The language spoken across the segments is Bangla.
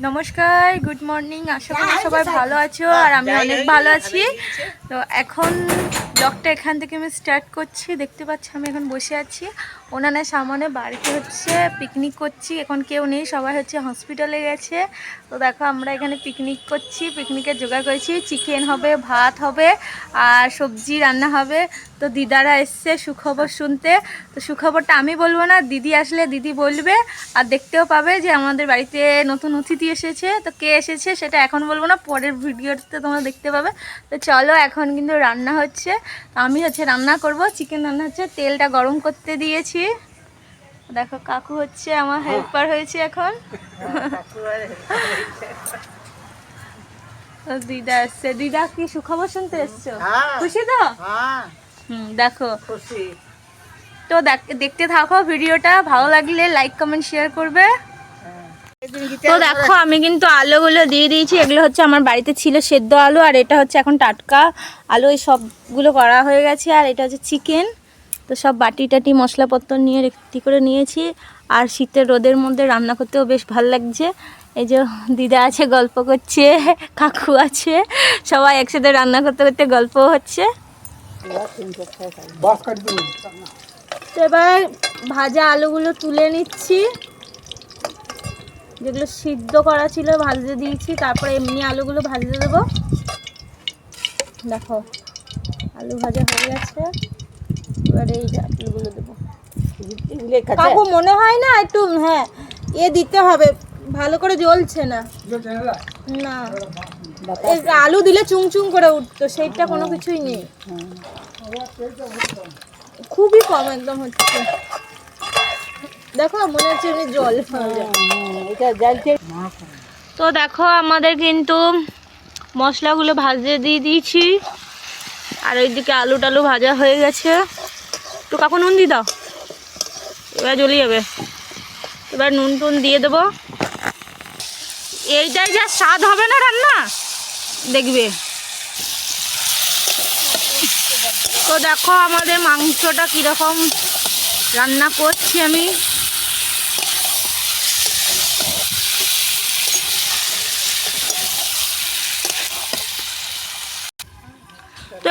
নমস্কার গুড মর্নিং আশা করি সবাই ভালো আছো আর আমি অনেক ভালো আছি। তো এখন ব্লগটা এখান থেকে আমি স্টার্ট করছি। দেখতে পাচ্ছি, আমি এখন বসে আছি। ওনানের সামনে বাড়িতে হচ্ছে পিকনিক করছি। এখন কেউ নেই, সবাই হচ্ছে হসপিটালে গেছে। তো দেখো, আমরা এখানে পিকনিক করছি। পিকনিকের জোগাড় করেছি। চিকেন হবে, ভাত হবে, আর সবজি রান্না হবে। তো দিদারা এসছে সুখবর শুনতে। তো সুখবরটা আমি বলব না, দিদি আসলে দিদি বলবে। আর দেখতেও পাবে যে আমাদের বাড়িতে নতুন অতিথি এসেছে। তো কে এসেছে সেটা এখন বলব না, পরের ভিডিওতে তোমরা দেখতে পাবে। তো চলো, এখন কিন্তু রান্না হচ্ছে। তো আমি হচ্ছে রান্না করব। চিকেন রান্না হচ্ছে তেলটা গরম করতে দিয়েছি। দেখো কাকু হচ্ছে আমার হেল্পার হয়েছে এখন। তো দিদা এসছে। দিদা কি সুখবর শুনতে এসছো? হ্যাঁ। খুশি তো? হ্যাঁ। হুম দেখো। খুশি। তো দেখ- দেখতে থাকো ভিডিওটা। ভালো লাগলে লাইক কমেন্ট শেয়ার করবে। তো দেখো আমি কিন্তু আলুগুলো দিয়ে দিয়েছি। এগুলো হচ্ছে আমার বাড়িতে ছিল সেদ্ধ আলু আর এটা হচ্ছে এখন টাটকা আলু। এই সবগুলো করা হয়ে গেছে আর এটা হচ্ছে চিকেন। তো সব বাটি টাটি মশলাপত্র নিয়ে রেডি করে নিয়েছি। আর শীতের রোদের মধ্যে রান্না করতেও বেশ ভালো লাগছে। এই যে দিদা আছে গল্প করছে কাকু আছে সবাই একসাথে রান্না করতে করতে গল্প হচ্ছে। তো এবার ভাজা আলুগুলো তুলে নিচ্ছি। যেগুলো সিদ্ধ করা ছিল ভাজতে দিয়েছি তারপরে এমনি আলুগুলো ভাজতে দেবো। দেখো আলু ভাজা হয়ে গেছে। এবারে এই আলুগুলো দেবো। কাকু মনে হয় না একটু হ্যাঁ এ দিতে হবে ভালো করে জ্বলছে না। না। আলু দিলে চুং চুং করে উঠতো সেইটা কোনো কিছুই নেই। খুবই কম একদম হচ্ছে। দেখো মনে হচ্ছে এমনি জল এটা তো দেখো আমাদের কিন্তু মশলাগুলো ভাজতে দিয়ে দিয়েছি। আর ওইদিকে আলু টালু ভাজা হয়ে গেছে। তো কাকু নুন দিয়ে দাও। এবার জ্বলে যাবে। এবার নুন টুন দিয়ে দেবো। এইটাই যা স্বাদ হবে না রান্না? দেখবে। তো দেখো আমাদের মাংসটা কীরকম রান্না করছি আমি।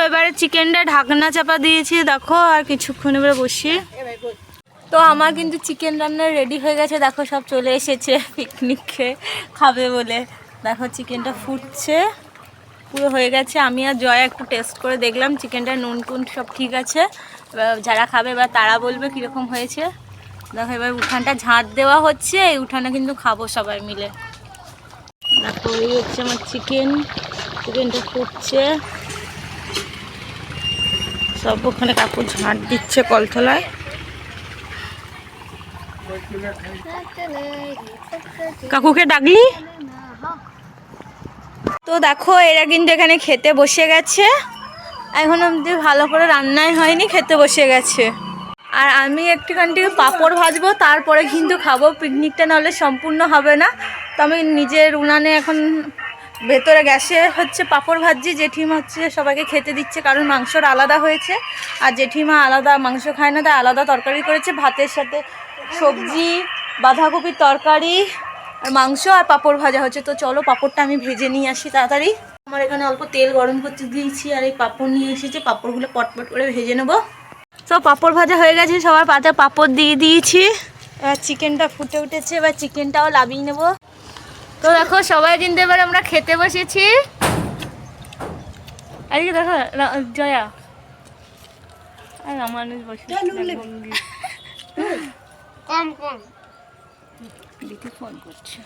এবারে চিকেনটা ঢাকনা চাপা দিয়েছি, দেখো, আর কিছুক্ষণ এবারে বসিয়ে তো আমার কিন্তু চিকেন রান্না রেডি হয়ে গেছে, দেখো সব চলে এসেছে পিকনিক খাবে বলে। দেখো চিকেনটা ফুটছে, পুরো হয়ে গেছে। আমি আর জয়া একটু টেস্ট করে দেখলাম চিকেনটা নুন টুন সব ঠিক আছে। যারা খাবে, এবার তারা বলবে কীরকম হয়েছে। দেখো এবার উঠানটা ঝাঁট দেওয়া হচ্ছে, এই উঠানে কিন্তু খাব সবাই মিলে। দেখো, এই হচ্ছে আমার চিকেন। চিকেনটা ফুটছে। সব ওখানে কাকু ঝাঁট দিচ্ছে কলতলায়। কাকুকে ডাকলি? তো দেখো, এরা কিন্তু এখানে খেতে বসে গেছে। এখন অবধি ভালো করে রান্নাই হয়নি, খেতে বসে গেছে। আর আমি একটুখানি পাঁপড় ভাজবো, তারপরে কিন্তু খাব। পিকনিকটা নাহলে সম্পূর্ণ হবে না। তো আমি নিজের উনানে এখন ভেতরে গ্যাসে হচ্ছে পাঁপড় ভাজছি, জেঠিমা হচ্ছে সবাইকে খেতে দিচ্ছে, কারণ মাংসর আলাদা হয়েছে। আর জেঠিমা আলাদা মাংস খায় না, তাই আলাদা তরকারি করেছে। ভাতের সাথে সবজি, বাঁধাকপির তরকারি, আর মাংস আর পাঁপড় ভাজা হচ্ছে। তো চলো পাঁপড়টা আমি ভেজে নিয়ে আসি তাড়াতাড়ি। আমার এখানে অল্প তেল গরম করতে দিয়েছি, আর এই পাঁপড় নিয়ে এসেছি। পাঁপড়গুলো পটপট করে ভেজে নেব। সব পাঁপড় ভাজা হয়ে গেছে, সবার পাতে পাঁপড় দিয়ে দিয়েছি। চিকেনটা ফুটে উঠেছে, এবার চিকেনটাও লাভিয়ে নেব। তো দেখো সবাই কিন্তু এবার আমরা খেতে বসেছি। আজকে দেখো জয়া। আর মানুষ বসে কম কম। ফোন করছে।